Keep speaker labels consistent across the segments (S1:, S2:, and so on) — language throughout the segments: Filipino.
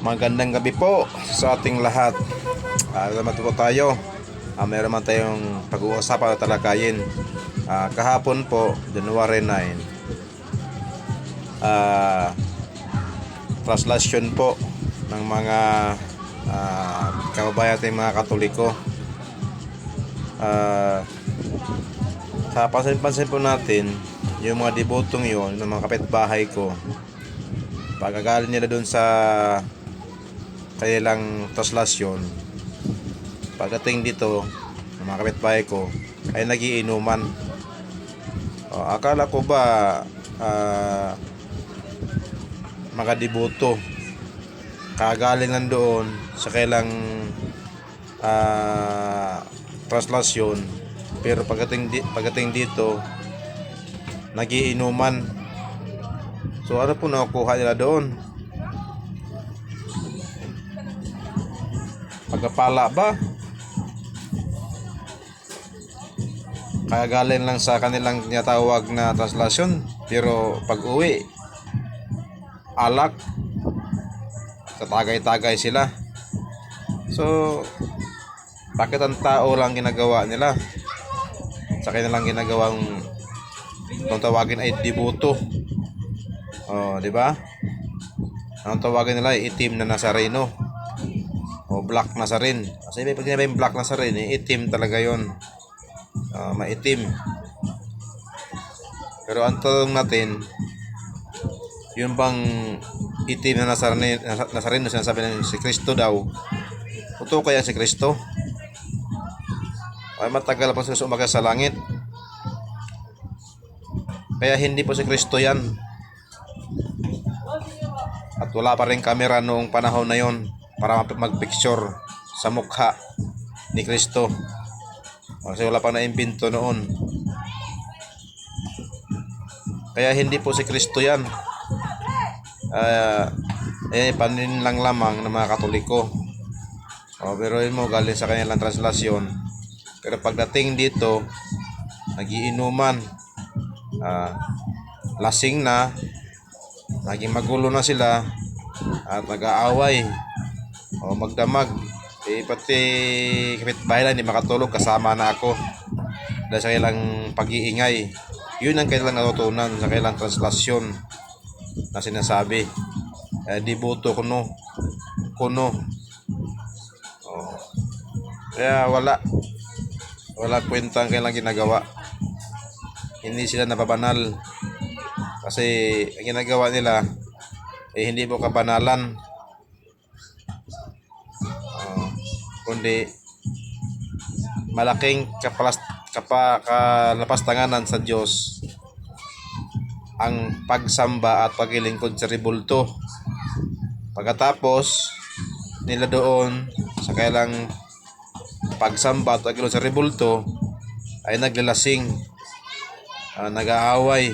S1: Magandang gabi po sa ating lahat. Uh, naman po tayo. Ah, meron man tayong pag-uusapan at talakayin. Ah, kahapon po, January 9. Ah, translation po ng mga ah, kababayan nating mga katoliko. Ah, sa pansin-pansin po natin, yung mga debotong yon ng mga kapitbahay ko, pagkagaling nila doon sa kanilang traslasyon, pagdating dito, ng mga kapitbahay ko, ay nagiinuman. O, akala ko ba ah, mga deboto kagaling nandoon sa kailang ah, traslasyon. Pero pagdating, di, pagdating dito nagiinuman. So ano po nakukuha nila doon pagkapala ba? Kaya galing lang sa kanilang tinatawag na translasyon pero pag uwi alak tatagay-tagay sila. So bakit ang tao lang ginagawa nila? Sa kanilang ginagawang kung tawagin ay dibuto. Oh di ba? Ang tawagin nila ay itim na nasareno o black nasarin kasi may pag sinabi yung black nasarin eh, itim talaga yon Ah, maitim. Pero ang tanong natin yun bang itim na nasarin, nasarin na sinasabi ng si Kristo daw? Totoo kaya si Kristo? Ay matagal pa siya umaga sa langit? Kaya hindi po si Kristo yan. At wala pa rin kamera noong panahon na yon para magpicture sa mukha ni Kristo. Kasi wala pa na-imbento noon. Kaya hindi po si Kristo yan. Uh, eh panin lang lamang ng mga katoliko. O, pero yun mo galing sa kanilang translasyon. Pero pagdating dito nagiinuman. Ah, lasing na. Naging magulo na sila at nag-aaway o magdamag. Eh pati kapitbahay lang hindi makatulog. Kasama na ako. Dahil sa kailang pag-iingay. Yun ang kailang natutunan sa kailang translasyon na sinasabi. Eh, dibuto kuno. Kuno. Oh. kaya wala. Wala kwenta ang kailang ginagawa. Hindi sila nababanal kasi ang ginagawa nila eh hindi mo kabanalan kundi malaking kapalas, kapa, kalapastanganan sa Diyos ang pagsamba at paglilingkod sa ribulto. Pagkatapos nila doon sa kailang pagsamba at paglilingkod sa ribulto ay naglalasing, uh, nag-aaway,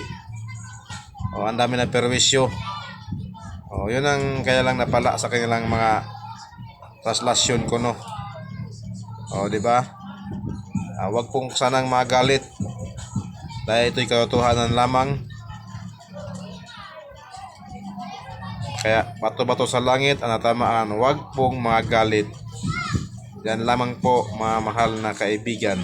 S1: o ang dami ng perwisyo. O, yun ang kaya lang napala sa kanilang mga translasyon ko no. O, di ba? Ah, wag pong sanang magalit dahil ito'y katotohanan lamang. Kaya bato-bato sa langit ang natamaan, wag pong magalit. Yan lamang po mga mahal na kaibigan.